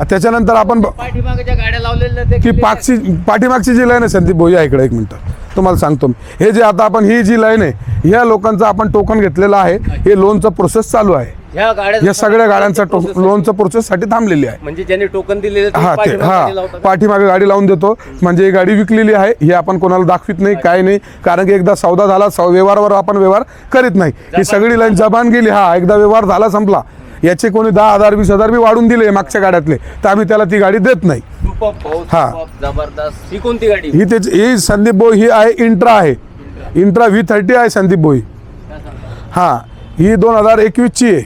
त्याच्यानंतर आपण पाठीमागच्या गाड्या लावलेल्या ते ती पाठीमागची जी लाईन आहे संदीप भाऊ या इकडे एक मिनटं. तुम्हाला सांगतो मी. हे जे आता आपण ही जी लाईन आहे ह्या लोकांचं आपण टोकन घेतलेलं आहे. हे लोनचं प्रोसेस चालू आहे. गाड्या या सगळ्या गाड्यांचा लोनचं प्रोसेससाठी थांबलेली आहे. म्हणजे ज्यांनी टोकन दिलेले ते हा ते हा. पाठीमागे गाडी लावून देतो. म्हणजे ही गाडी विकलेली आहे. हे आपण कोणाला दाखवित नाही काय नाही. कारण की एकदा सौदा झाला व्यवहारवर आपण व्यवहार करीत नाही. ही सगळी लाईन जबान गेली. हा एकदा व्यवहार झाला संपला. याचे कोणी दहा हजार वीस हजार बी वाढून दिले मागच्या गाड्यातले. तर आम्ही त्याला ती गाडी देत नाही. हा. जबरदस्त. ही कोणती गाडी? ही त्याची ही संदीप बोई ही आहे इंट्रा आहे. इंट्रा. व्ही थर्टी आहे संदीप बोई? हां. ही दोन हजार एकवीसची आहे.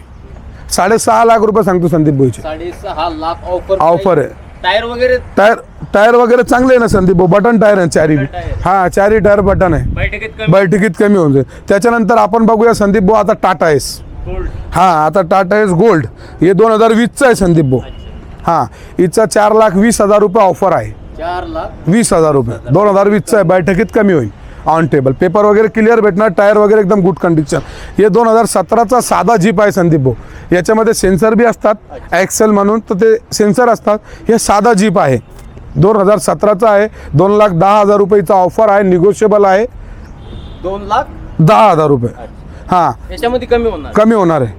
साडेसहा लाख रुपये सांगतो संदीप बोईचे साडेसहा लाख ऑफर ऑफर आहे. टायर वगैरे? टायर टायर वगैरे चांगले आहे ना संदीप भाऊ? बटन टायर आहे चारी. हां चारी टायर बटन आहे. बैठकीत कमी होऊन जाईल. त्याच्यानंतर आपण बघूया संदीप भाऊ आता टाटा एस हां आता टाटा एस गोल्ड हे दोन हजार वीसचं आहे संदीप भाऊ. हां हिचा चार लाख वीस हजार रुपये ऑफर आहे. चार लाख वीस हजार रुपये. दोन हजार वीसचं आहे बैठकीत कमी होईल. ऑन टेबल पेपर वगैरे क्लिअर भेटणार टायर वगैरे एकदम गुड कंडिशन हे दोन हजार सतराचा साधा जीप आहे संदीप भाऊ. याच्यामध्ये सेन्सर बी असतात ॲक्सेल म्हणून तर ते सेन्सर असतात. हे साधा जीप आहे. दोन हजार सतराचा आहे दोन लाख दहा हजार रुपयेचा ऑफर आहे निगोशिएबल आहे. दोन लाख दहा हजार रुपये. हां. याच्यामध्ये कमी होणार. कमी होणार आहे.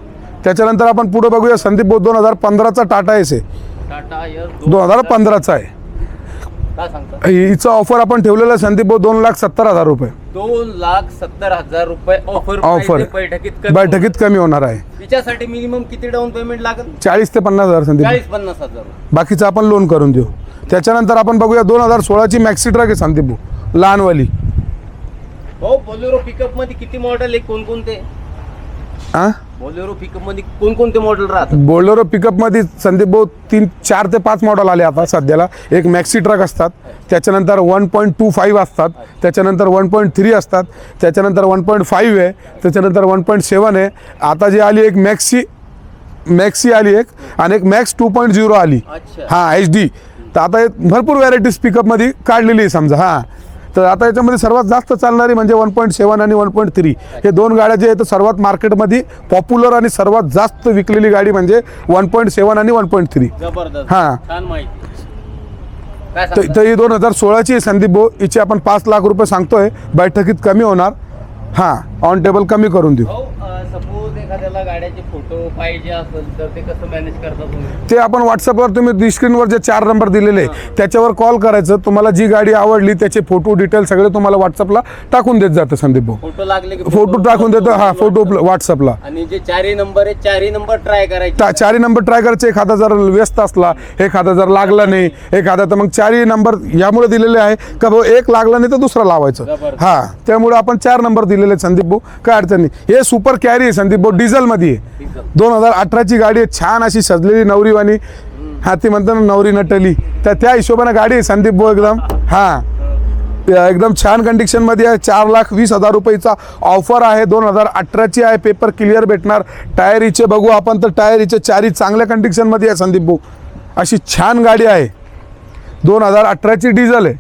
त्याच्यानंतर आपण पुढे बघूया संदीप भाऊ दोन हजार पंधराचा टाटा एस आहे टाटा एअर दोन हजार पंधराचा आहे. काय सांगता? हिचं ऑफर आपण ठेवलेलं आहे संदीप भाऊ दोन लाख सत्तर हजार रुपये. दोन लाख सत्तर हजार रुपये ऑफर ऑफर बैठकीत कमी बैठकीत कमी होणार आहे. होणार. तिच्यासाठी मिनिमम किती डाऊन पेमेंट लागेल? चाळीस ते पन्नास हजार संदीप. चाळीस पन्नास हजार. रुपये बाकीचं आपण लोन करून देऊ. त्याच्यानंतर आपण बघूया दोन हजार सोळाची मॅक्सी ट्रक आहे संदीप भाऊ. लहानवाली. हो बोलेरो पिकअपमध्ये किती मॉडेल आहे? कोणकोणते? बोलेरो पिकअपमध्ये कोणकोणते मॉडेल राहतात? बोलेरो पिकअपमध्ये संदीप भाऊ तीन चार ते पाच मॉडेल आले आता सध्याला. एक मॅक्सी ट्रक असतात. त्याच्यानंतर वन पॉईंट टू फाईव्ह असतात. त्याच्यानंतर वन पॉईंट थ्री असतात. त्याच्यानंतर वन पॉईंट फाईव्ह आहे. त्याच्यानंतर वन पॉईंट सेवन आहे. आता जी आली एक मॅक्सी मॅक्सी आली एक आणि एक मॅक्स टू पॉईंट झिरो आली. अच्छा. हां एच डी तर आता हे भरपूर व्हरायटीज पिकअपमध्ये काढलेली आहे समजा. हां. तर आता याच्यामध्ये सर्वात जास्त चालणारी म्हणजे वन पॉईंट सेवन आणि वन पॉईंट थ्री. हे दोन गाड्या जे आहेत सर्वात मार्केटमध्ये पॉप्युलर आणि सर्वात जास्त विकलेली गाडी म्हणजे वन पॉईंट सेवन आणि वन पॉईंट थ्री. हा. तर ही दोन हजार सोळाची संदीप भाऊ. हिची आपण पाच लाख रुपये सांगतोय. बैठकीत कमी होणार. हां. ऑन टेबल कमी करून देऊ हो सपोज एखाद्याला गाड्याचे फोटो पाहिजे असेल तर ते कसं मॅनेज करता तुम्ही? ते आपण व्हॉट्सअपवर तुम्ही स्क्रीनवर जे चार नंबर दिलेले आहे त्याच्यावर कॉल करायचं. तुम्हाला जी गाडी आवडली त्याचे फोटो डिटेल सगळे तुम्हाला व्हॉट्सअपला टाकून देत जातं संदीप भाऊ. फोटो लागले की फोटो टाकून देतो हा फोटो व्हॉट्सअपला आणि जे चारही नंबर आहे चारही नंबर ट्राय करायचे. चारही नंबर ट्राय करायचे एखादा जर व्यस्त असला एखादा जर लागला नाही एखादा तर मग चारही नंबर यामुळे दिलेले आहे. का भाऊ एक लागला नाही तर दुसरा लावायचं. जबरदस्त. हा त्यामुळे आपण चार नंबर दिलेले आहेत संदीप भाऊ. काय अडचण नाही. हे सुपर कॅरी आहे संदीप भाऊ डिझेलमध्ये आहे. दोन हजार अठराची गाडी आहे. छान अशी सजलेली नवरीवाणी. हा ती म्हणतो ना नवरी नटली. तर त्या हिशोबाने गाडी आहे संदीप भाऊ एकदम. हा. एकदम छान कंडिशनमध्ये आहे. चार लाख वीस हजार रुपयेचा ऑफर आहे. दोन हजार अठराची आहे. पेपर क्लिअर भेटणार. टायर हिचे बघू आपण. तर टायर हिचे चारही चांगल्या कंडिशनमध्ये आहे संदीप भाऊ. अशी छान गाडी आहे. दोन हजार अठराची डिझेल आहे.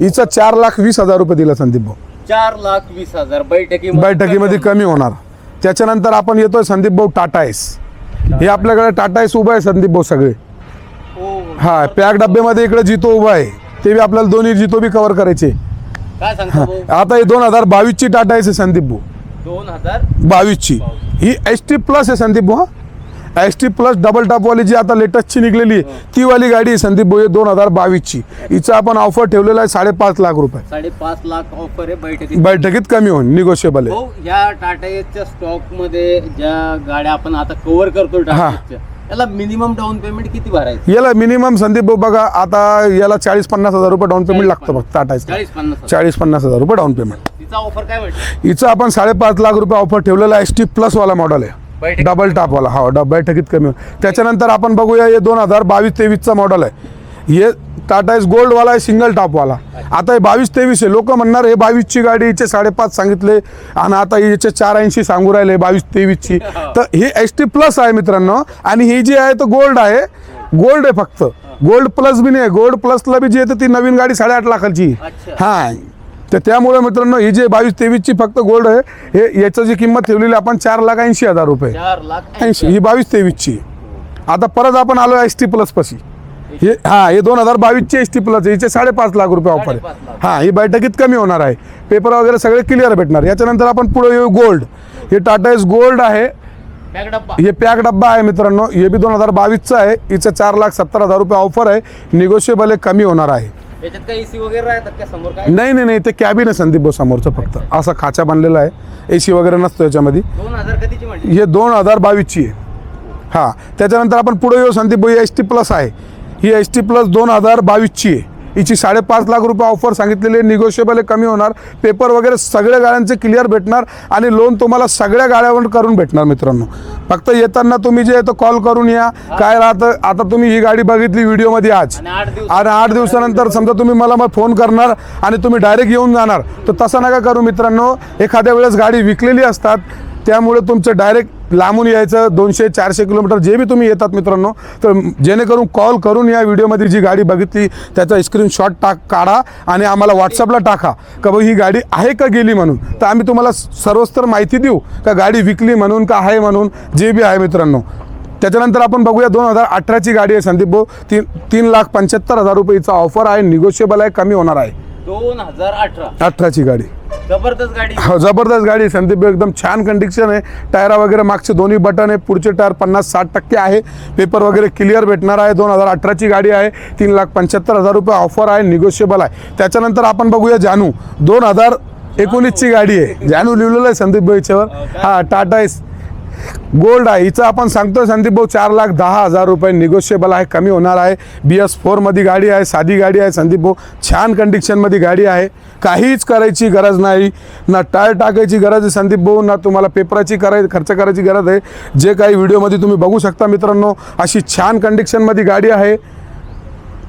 हिचं चार लाख वीस हजार रुपये दिला संदीप भाऊ. चार लाख वीस हजार. बैठकी बैठकीमध्ये कमी होणार. त्याच्यानंतर आपण येतोय संदीप भाऊ टाटा एस हे आपल्याकडे टाटा एस उभं आहे संदीप भाऊ सगळे. हा. पॅक डब्यामध्ये इकडे जितो उभा आहे ते बी आपल्याला दोन्ही जितो बी कव्हर करायचे. आता ही दोन हजार बावीसची टाटा एस आहे संदीप भाऊ. दोन हजार बावीसची. ही एस टी प्लस आहे संदीप भाऊ एस टी प्लस डबल टॉपवाली जी आता लेटेस्टची निघलेली आहे ती वाली गाडी आहे संदीप भाऊ दोन हजार बावीसची. हिचं आपण ऑफर ठेवलेला आहे साडेपाच लाख रुपये. साडेपाच लाख ऑफर आहे बैठकीत बैठकीत कमी होईल निगोशिएबल आहे. भाऊ या टाटा एसच्या स्टॉकमध्ये ज्या गाड्या आपण आता कव्हर करतो टाटा हा. एसच्या याला मिनिमम डाऊन पेमेंट किती भरायचं? याला मिनिमम संदीप भाऊ बघा आता याला चाळीस पन्नास हजार रुपये डाऊन पेमेंट लागतं बघ टाटा चाळीस पन्नास हजार. चाळीस पन्नास हजार रुपये डाऊन पेमेंट तिचा ऑफर काय हिचं आपण साडेपाच लाख रुपये ऑफर ठेवलेला एस टी प्लस वाला मॉडेल आहे. डबल टॉपवाला हा डब बैठकीत कमी. त्याच्यानंतर आपण बघूया हे दोन हजार बावीस तेवीसचा मॉडेल आहे. हे टाटा एस गोल्डवाला आहे सिंगल टॉपवाला आता हे बावीस तेवीस आहे. लोक म्हणणार हे बावीसची गाडी हिचे साडेपाच सांगितले आणि आता हिचे चार ऐंशी सांगू राहिले बावीस तेवीसची. तर ही एस टी प्लस आहे मित्रांनो. आणि ही जी आहे तो गोल्ड आहे. गोल्ड आहे फक्त. गोल्ड प्लस बी नाही. गोल्ड प्लसला बी जी आहे तर ती नवीन गाडी साडेआठ लाखाची. हा. तर त्यामुळे मित्रांनो ही जे बावीस तेवीसची फक्त गोल्ड आहे हे याचं जी किंमत ठेवलेली आपण चार लाख ऐंशी हजार रुपये. ऐंशी ही बावीस तेवीसची. आता परत आपण आलो एस टी प्लस पशी. हे हा हे दोन हजार बावीसचे एस टी प्लस हिचे साडेपाच लाख रुपये ऑफर आहे. हा ही बैठकीत कमी होणार आहे. पेपर वगैरे सगळे क्लिअर भेटणार. याच्यानंतर आपण पुढे येऊ गोल्ड हे टाटा एस गोल्ड आहे. पॅक डब्बा. हे पॅक डब्बा आहे मित्रांनो. हे बी दोन हजार बावीसचं आहे. हिचं चार लाख सत्तर हजार रुपये ऑफर आहे. निगोशिएबल हे कमी होणार आहे. याच्यात काही एसी वगैरे राहतात का समोर काय? नाही नाही नाही ते कॅबिन आहे संदीप भाऊ समोरचं फक्त. असा खाचा बांधलेला आहे. ए सी वगैरे नसतो याच्यामध्ये. दोन हजार कधीची म्हणली हे दोन हजार बावीसची आहे. हां त्याच्यानंतर आपण पुढे येऊ. संदीप भाऊ एस टी प्लस आहे. ही एस टी प्लस दोन हजार बावीसची आहे. हिची साडेपाच लाख रुपये ऑफर सांगितलेली आहे. निगोशिएबल आहे कमी होणार. पेपर वगैरे सगळ्या गाड्यांचे क्लिअर भेटणार आणि लोन तुम्हाला सगळ्या गाड्यावर करून भेटणार मित्रांनो. फक्त येताना तुम्ही जे आहे तो कॉल करून या. काय राहतं आता तुम्ही ही गाडी बघितली व्हिडिओमध्ये आज. आणि आठ दिवस आणि आठ दिवसानंतर समजा तुम्ही मला मग फोन करणार आणि तुम्ही डायरेक्ट येऊन जाणार. तर तसं नका करू मित्रांनो. एखाद्या वेळेस गाडी विकलेली असतात त्यामुळे तुमचं डायरेक्ट लांबून यायचं दोनशे चारशे किलोमीटर जे बी तुम्ही येतात मित्रांनो तर जेणेकरून कॉल करून या व्हिडिओमध्ये जी गाडी बघितली त्याचा स्क्रीनशॉट टाक काढा आणि आम्हाला व्हॉट्सअपला टाका का बघ ही गाडी आहे का गेली म्हणून. तर आम्ही तुम्हाला सर्वस्तर माहिती देऊ का गाडी विकली म्हणून का आहे म्हणून जे बी आहे मित्रांनो. त्याच्यानंतर आपण बघूया दोन हजार अठराची गाडी आहे संदीप भाऊ. तीन तीन लाख पंच्याहत्तर हजार रुपयेचा ऑफर आहे निगोशिएबल आहे कमी होणार आहे. दोन हजार अठरा. अठराची गाडी. जबरदस्त गाडी. हो जबरदस्त गाडी. आहे संदीप भाऊ एकदम छान कंडिशन आहे. टायरा वगैरे मागचे दोन्ही बटन आहे. पुढचे टायर पन्नास साठ टक्के आहे. पेपर वगैरे क्लिअर भेटणार आहे. दोन हजार अठराची गाडी आहे. तीन लाख पंच्याहत्तर हजार रुपये ऑफर आहे. निगोशिएबल आहे. त्याच्यानंतर आपण बघूया जानू. दोन हजार एकोणीसची गाडी आहे. जानू लिहिलेलं आहे संदीप भाऊ याच्यावर. हा टाटा एस गोल्ड आहे. हिचं आपण सांगतोय संदीप भाऊ चार लाख दहा हजार रुपये निगोशिएबल आहे कमी होणार आहे. बी एस फोरमध्ये गाडी आहे साधी गाडी आहे संदीप भाऊ छान कंडिशनमध्ये गाडी आहे. काहीच करायची गरज नाही ना टायर टाकायची गरज आहे संदीप भाऊ ना तुम्हाला पेपराची कराय खर्च करायची गरज आहे. जे काही व्हिडिओमध्ये तुम्ही बघू शकता मित्रांनो अशी छान कंडिशनमध्ये गाडी आहे.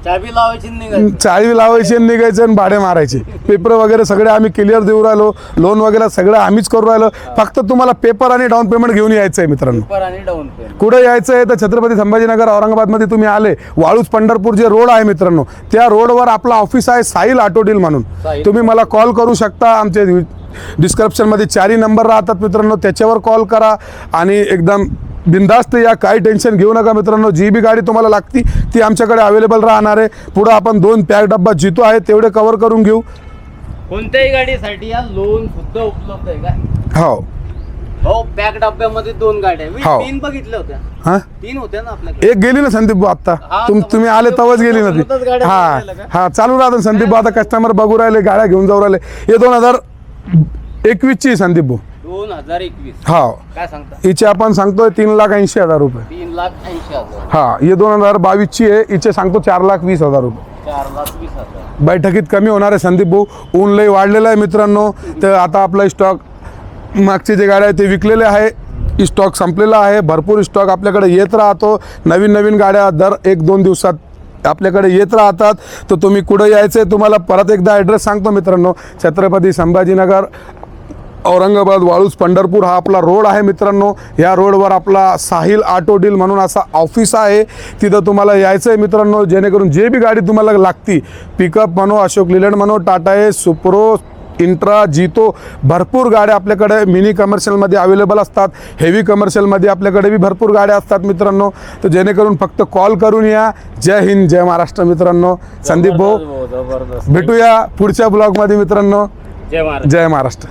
चाबी लावायची आणि निघायची. चाळी लावायची आणि निघायचं आणि भाडे मारायचे. पेपर वगैरे सगळे आम्ही क्लिअर देऊ राहिलो. लोन वगैरे सगळं आम्हीच करू राहिलो. फक्त तुम्हाला पेपर आणि डाऊन पेमेंट घेऊन यायचं आहे मित्रांनो. पेपर आणि डाऊन पेमेंट कुठे यायचं आहे तर छत्रपती संभाजीनगर औरंगाबादमध्ये तुम्ही आले. वाळूज पंढरपूर जे रोड आहे मित्रांनो त्या रोडवर आपलं ऑफिस आहे साहिल ऑटो डील म्हणून. साहिल. तुम्ही मला कॉल करू शकता. आमचे डिस्क्रिप्शनमध्ये चारही नंबर राहतात मित्रांनो. त्याच्यावर कॉल करा आणि एकदम बिंदास्त या काही टेन्शन घेऊ नका मित्रांनो. जी बी गाडी तुम्हाला लागती ती आमच्याकडे अवेलेबल राहणार आहे. पुढं आपण दोन पॅक डब्बा जितो आहे तेवढे कव्हर करून घेऊ. कोणत्याही गाडीसाठी या लोन सुद्धा उपलब्ध आहे का? हो. हो पॅक डब्यामध्ये दोन गाड्या मी हो. तीन बघितल्या होत्या. हां? तीन होत्या ना आपल्याकडे. एक गेली ना संदीप भाऊ आता? हा, तुम तुम्ही आले तवच गेली ना ती. गाड्या हा. राहिल्या का? हा चालू राहतं संदीप भाऊ. आता कस्टमर बघू राहिले गाड्या घेऊन जाऊ राहिले. हे दोन हजार एकवीसची आहे संदीप भाऊ. दोन हजार एकवीस. हा. काय सांगता? हिचे आपण सांगतोय तीन लाख ऐंशी हजार रुपये. तीन लाख ऐंशी हजार. हा हे दोन हजार बावीसची आहे. हिचे सांगतो चार लाख वीस हजार रुपये. चार लाख वीस हजार. बैठकीत कमी होणार आहे. संदीप भाऊ ऊन लई वाढलेलं आहे मित्रांनो. तर आता आपला स्टॉक मागचे जे गाड्या आहेत ते विकलेले आहे. स्टॉक संपलेला आहे. भरपूर स्टॉक आपल्याकडे येत राहतो. नवीन नवीन गाड्या दर एक दोन दिवसात आपल्याकडे येत राहतात. तर तुम्ही कुठं यायचं आहे तुम्हाला परत एकदा ॲड्रेस सांगतो मित्रांनो. छत्रपती संभाजीनगर. औरंगाबाद वाळूज पंढरपूर हा आपला रोड आहे मित्रांनो. या रोडवर आपला साहिल ऑटो डील म्हणून असा ऑफिस आहे. तिथं तुम्हाला यायचं आहे मित्रांनो जेणेकरून जे बी गाडी तुम्हाला लागती पिकअप म्हणो अशोक लिलंड म्हणो टाटा ए सुप्रो इंट्रा जितो भरपूर गाड्या आपल्याकडे मिनी कमर्शियलमध्ये अवेलेबल असतात. हेवी कमर्शियलमध्ये आपल्याकडे बी भरपूर गाड्या असतात मित्रांनो. तर जेणेकरून फक्त कॉल करून या. जय हिंद जय महाराष्ट्र मित्रांनो. संदीप भाऊ भेटूया पुढच्या ब्लॉगमध्ये मित्रांनो. जय महाराष्ट्र.